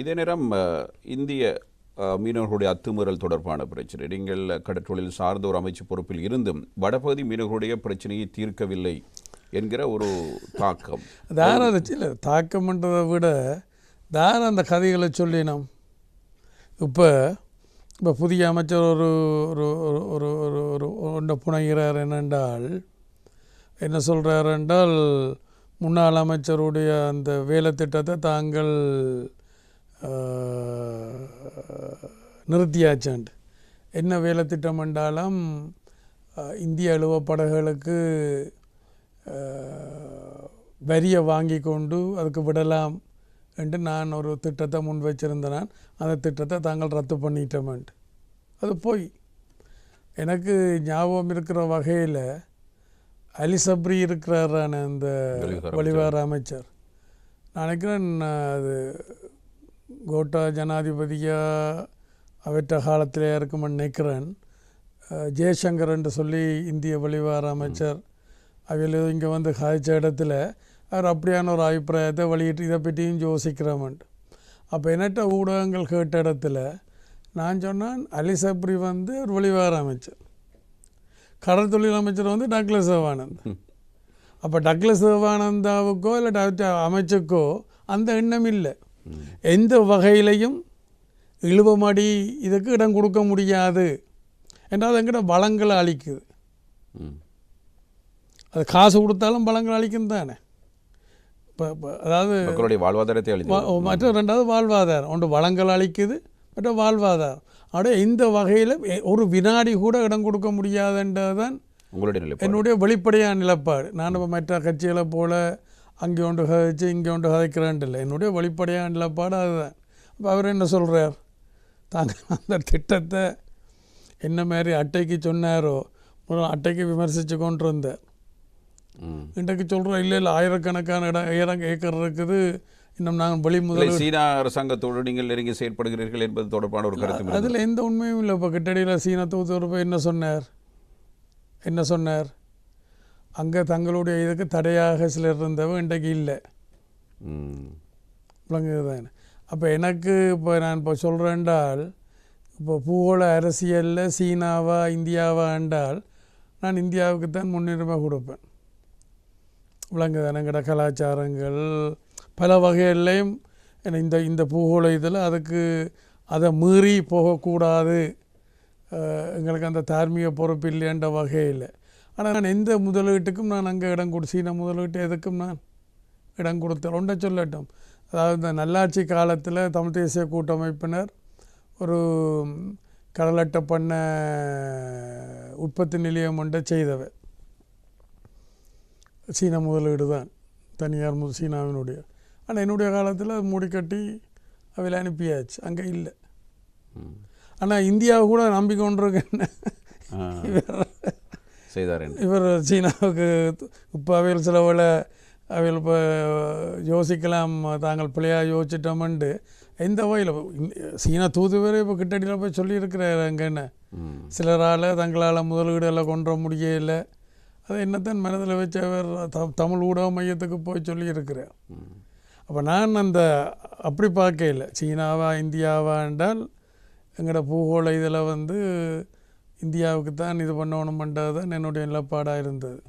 இதே நேரம் இந்திய மீனவர்களுடைய அத்துமீறல் தொடர்பான பிரச்சனை. நீங்கள் கடற்றொழில் சார்ந்த ஒரு அமைச்சு பொறுப்பில் இருந்தும் வடபகுதி மீனவர்களுடைய பிரச்சனையை தீர்க்கவில்லை என்கிற ஒரு தாக்கம். தார இல்லை தாக்கம்ன்றதை விட தார அந்த கதைகளை சொல்லினோம். இப்போ இப்போ புதிய அமைச்சர் ஒரு ஒரு ஒரு ஒரு ஒரு ஒன்றை புனைகிறார் என்னென்றால் என்ன சொல்கிறார் என்றால் முன்னாள் அமைச்சருடைய அந்த வேலை திட்டத்தை தாங்கள் நிறுத்தியாச்சாண்டு என்ன வேலை திட்டம் என்றாலும் இந்திய அலுவ படகுகளுக்கு ஆஹ், வரியை வாங்கி கொண்டு அதுக்கு விடலாம் என்று நான் ஒரு திட்டத்தை முன் வச்சிருந்தேன். அந்த திட்டத்தை தாங்கள் ரத்து பண்ணிட்டோமேன்ட்டு அது போய். எனக்கு ஞாபகம் இருக்கிற வகையில் அலி சப்ரி இருக்கிறாரான அந்த வெளிவார அமைச்சர். நான் நினைக்கிறேன் அது கோட்டா ஜனாதிபதியாக அவற்ற காலத்திலே இருக்குமென்னு நினைக்கிறேன். ஜெயசங்கர் என்று சொல்லி இந்திய வெளிவார அமைச்சர். அவையில் இங்கே வந்து காய்ச்ச இடத்துல அவர் அப்படியான ஒரு அபிப்பிராயத்தை வெளியிட்டு இதை பற்றியும் யோசிக்கிறோமன்ட்டு அப்போ என்னட்ட ஊடகங்கள் கேட்ட இடத்துல நான் சொன்னேன் அலி சப்ரி வந்து ஒரு வெளிவார அமைச்சர். கடல் தொழில் அமைச்சர் வந்து டக்ளஸ் சிவானந்த் அப்போ டக்ளஸ் சிவானந்தாவுக்கோ இல்லை அமைச்சுக்கோ அந்த எண்ணம் இல்லை. எந்த வகையிலையும் இழுவமடி இதுக்கு இடம் கொடுக்க முடியாது என்றால் எங்கிட்ட வளங்களை அளிக்குது. ம். அது காசு கொடுத்தாலும் வளங்கள் அளிக்கும் தானே. இப்போ அதாவது வாழ்வாதாரத்தை வா- மற்ற ரெண்டாவது வாழ்வாதாரம். ஒன்று வளங்கள் அளிக்குது மற்ற வாழ்வாதாரம். அப்படியே இந்த வகையில் ஒரு வினாடி கூட இடம் கொடுக்க முடியாதுன்றது தான் உங்களுடைய என்னுடைய வெளிப்படையான நிலப்பாடு. நான் இப்போ மற்ற கட்சிகளை போல அங்கே ஒன்று கதைச்சு இங்கே ஒன்று கதைக்கிறேன்ட்டு இல்லை. என்னுடைய வெளிப்படையான நிலப்பாடு அதுதான் அப்போ அவர் என்ன சொல்கிறார் தாங்கள் அந்த திட்டத்தை என்ன மாதிரி அட்டைக்கு சொன்னாரோ முதல்ல அட்டைக்கு விமர்சித்து கொண்டு இருந்தார் ம். இன்றைக்கு சொல்கிறோம் இல்லை இல்லை ஆயிரக்கணக்கான இடம் ஆயிரம் ஏக்கர் இருக்குது. இன்னும் நாங்கள் வெளி இல்லை முதல் சீனா அரசாங்கத்தோடு நீங்கள் நெருங்கி செயற்படுகிறீர்கள் என்பது தொடர்பான ஒரு கருத்து. அதில் எந்த உண்மையும் இல்லை. இப்போ கிட்டடியில் சீன தூதுவரப்பு என்ன சொன்னார்? என்ன சொன்னார்? அங்கே தங்களுடைய இதுக்கு தடையாக சிலர் இருந்தவங்க இன்றைக்கு இல்லை. விளங்குதானே அப்போ எனக்கு இப்போ நான் இப்போ சொல்கிறேன்டால் இப்போ பூகோள அரசியலில் சீனாவா இந்தியாவா என்றால் நான் இந்தியாவுக்கு தான் முன்னுரிமை கொடுப்பேன். விளங்குதானே எங்கட கலாச்சாரங்கள். பல வகைகள்லையும் இந்த இந்த பூகோள இதில் அதுக்கு அதை மீறி போகக்கூடாது. எங்களுக்கு அந்த தார்மீக பொறுப்பு இல்லைன்ற வகையில். ஆனால் நான் எந்த முதலீட்டுக்கும் நான் அங்கே இடம் கொடு சீன முதலீட்டு எதுக்கும் நான் இடம் கொடுத்தேன். ஒன்றை சொல்லட்டும். அதாவது இந்த நல்லாட்சி காலத்தில் தமிழ் தேசிய கூட்டமைப்பினர் ஒரு கடலட்டை பண்ண உற்பத்தி நிலையம் ஒன்றை செய்தவை. சீன முதலீடு தான். தனியார் மு சீனாவினுடைய. ஆனால் என்னுடைய காலத்தில் அது மூடி கட்டி அவையில் அனுப்பியாச்சு. அங்கே இல்லை. ஆனால் இந்தியாவை கூட நம்பிக்கொண்டிருக்கேன் ஆ. செய்தார். இவர் சீனாவுக்கு இப்போ அவையில் சில வேளை அவையில் இப்போ யோசிக்கலாம் தாங்கள் பிள்ளையாக யோசிச்சிட்டோம்ண்டு எந்த வகையில் சீனா தூதுவரே இப்போ கிட்டடியில் போய் சொல்லியிருக்கிறார் அங்கே என்ன ம். சிலரால் தங்களால் முதலீடு எல்லாம் கொண்டு வர முடியல அதை என்னத்தான் மனதில் வச்சு அவர் த- தமிழ் ஊடக மையத்துக்கு போய் சொல்லியிருக்கிறார். அப்போ நான் அந்த அப்படி பார்க்கல சீனாவா இந்தியாவா என்றால் எங்களோட பூகோள இதில் வந்து இந்தியாவுக்கு தான் இது பண்ணணும் பண்ணுறது தான் என்னுடைய நிலப்பாடாக இருந்தது.